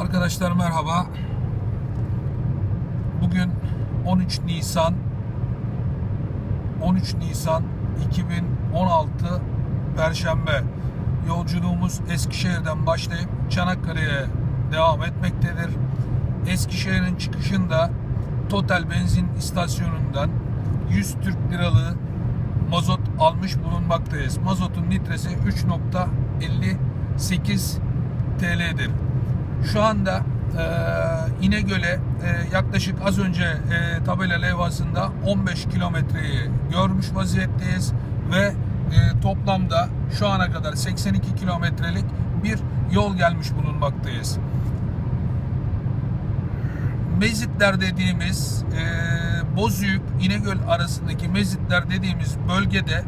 Arkadaşlar merhaba. Bugün 13 Nisan 13 Nisan 2016 Perşembe. Yolculuğumuz Eskişehir'den başlayıp Çanakkale'ye devam etmektedir. Eskişehir'in çıkışında Total benzin istasyonundan 100 Türk liralığı mazot almış bulunmaktayız. Mazotun litresi 3.58 TL'dir. Şu anda e, İnegöl'e e, yaklaşık az önce e, tabela levhasında 15 kilometreyi görmüş vaziyetteyiz ve e, toplamda şu ana kadar 82 kilometrelik bir yol gelmiş bulunmaktayız. Mezitler dediğimiz e, Bozüyük İnegöl arasındaki Mezitler dediğimiz bölgede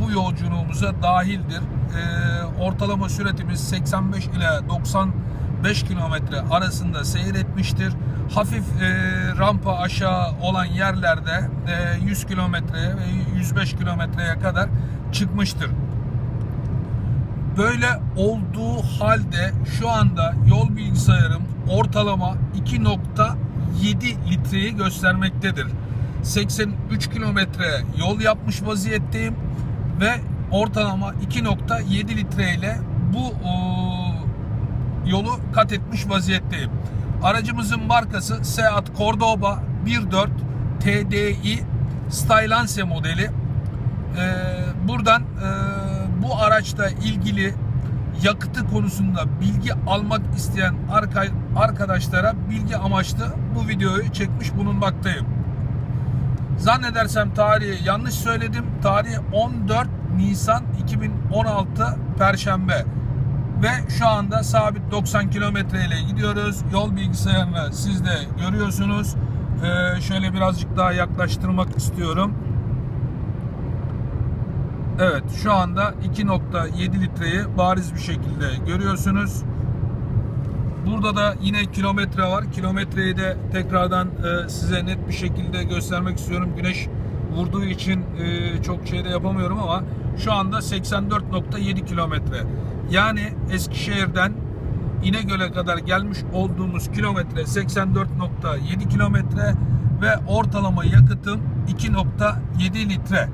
bu yolculuğumuza dahildir. E, ortalama süratimiz 85 ile 95 kilometre arasında seyretmiştir. Hafif e, rampa aşağı olan yerlerde e, 100 kilometre ve 105 kilometreye kadar çıkmıştır. Böyle olduğu halde şu anda yol bilgisayarım ortalama 2.7 litreyi göstermektedir. 83 kilometre yol yapmış vaziyetteyim ve ortalama 2.7 litre ile bu yolu kat etmiş vaziyetteyim. Aracımızın markası Seat Cordoba 1.4 TDI Stylance modeli. Ee, buradan e, bu araçla ilgili yakıtı konusunda bilgi almak isteyen arka, arkadaşlara bilgi amaçlı bu videoyu çekmiş bulunmaktayım. Zannedersem tarihi yanlış söyledim. Tarih 14 Nisan 2016 Perşembe. Ve şu anda sabit 90 kilometre ile gidiyoruz. Yol bilgisayarını siz de görüyorsunuz. Ee, şöyle birazcık daha yaklaştırmak istiyorum. Evet şu anda 2.7 litreyi bariz bir şekilde görüyorsunuz. Burada da yine kilometre var. Kilometreyi de tekrardan e, size net bir şekilde göstermek istiyorum. Güneş vurduğu için e, çok şey de yapamıyorum ama şu anda 84.7 kilometre. Yani Eskişehir'den İnegöl'e kadar gelmiş olduğumuz kilometre 84.7 kilometre ve ortalama yakıtım 2.7 litre.